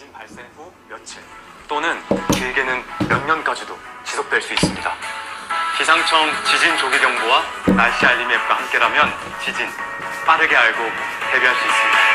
지진 발생 후 며칠 또는 길게는 몇 년까지도 지속될 수 있습니다. 기상청 지진 조기 경보와 날씨 알림 앱과 함께라면 지진 빠르게 알고 대비할 수 있습니다.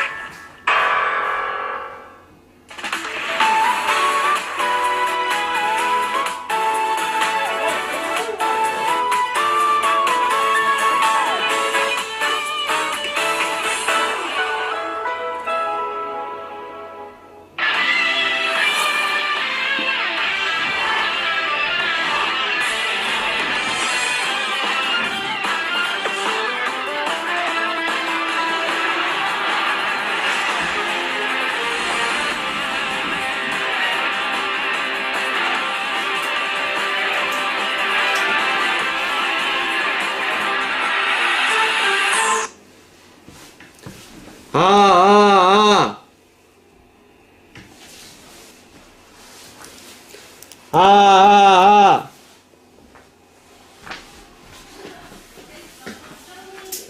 아. 아, 아, 아.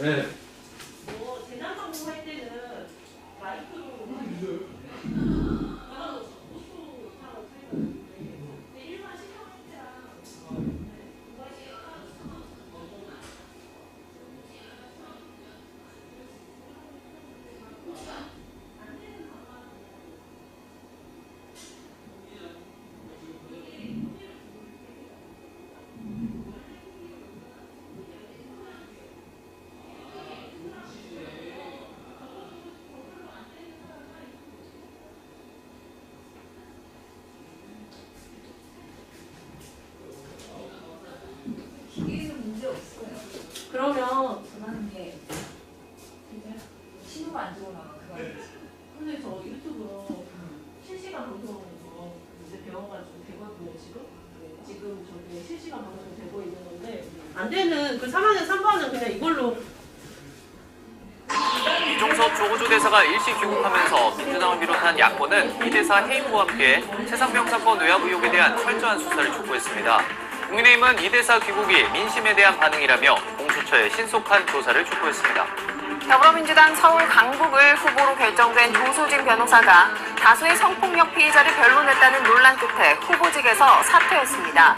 네. 뭐 재난 방송할 때는 마이크로 기계는 문제 없어요. 그러면 그만한 게 신호가 안 들어오나 그거 근데 저 유튜브로 실시간 방송에서 이제 배워가지고 되거든요 지금 지금 저기 실시간 방송 되고 있는 건데 안 되는 그 3학년 3반은 그냥 이걸로 이종섭 조호조 대사가 일시 귀국하면서 민주당을 비롯한 야권은 이 대사 해임과 함께 세상병 사건 외압 의혹에 대한 철저한 수사를 촉구했습니다. 국민의힘은 이 대사 귀국이 민심에 대한 반응이라며 공수처의 신속한 조사를 촉구했습니다. 더불어민주당 서울 강북을 후보로 결정된 조수진 변호사가 다수의 성폭력 피해자를 변론했다는 논란 끝에 후보직에서 사퇴했습니다.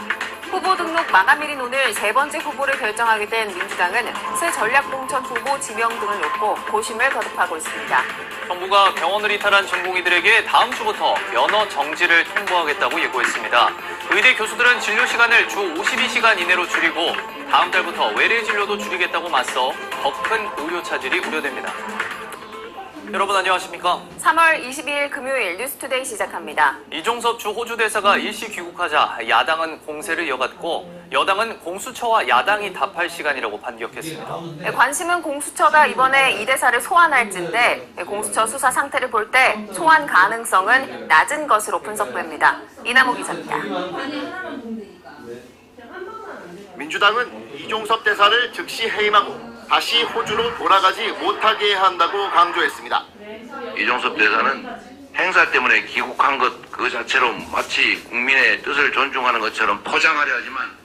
후보 등록 마감일인 오늘 세 번째 후보를 결정하게 된 민주당은 새 전략공천 후보 지명 등을 놓고 고심을 거듭하고 있습니다. 정부가 병원을 이탈한 전공의들에게 다음 주부터 면허 정지를 통보하겠다고 예고했습니다. 의대 교수들은 진료 시간을 주 52시간 이내로 줄이고 다음 달부터 외래 진료도 줄이겠다고 맞서 더 큰 의료 차질이 우려됩니다. 여러분 안녕하십니까? 3월 22일 금요일 뉴스투데이 시작합니다. 이종섭 주 호주 대사가 일시 귀국하자 야당은 공세를 이어갔고 여당은 공수처와 야당이 답할 시간이라고 반격했습니다. 네, 관심은 공수처가 이번에 이 대사를 소환할지인데 네, 공수처 수사 상태를 볼 때 소환 가능성은 낮은 것으로 분석됩니다. 이나모 기자입니다. 민주당은 이종섭 대사를 즉시 해임하고 다시 호주로 돌아가지 못하게 한다고 강조했습니다. 이종섭 대사는 행사 때문에 귀국한 것 그 자체로 마치 국민의 뜻을 존중하는 것처럼 포장하려 하지만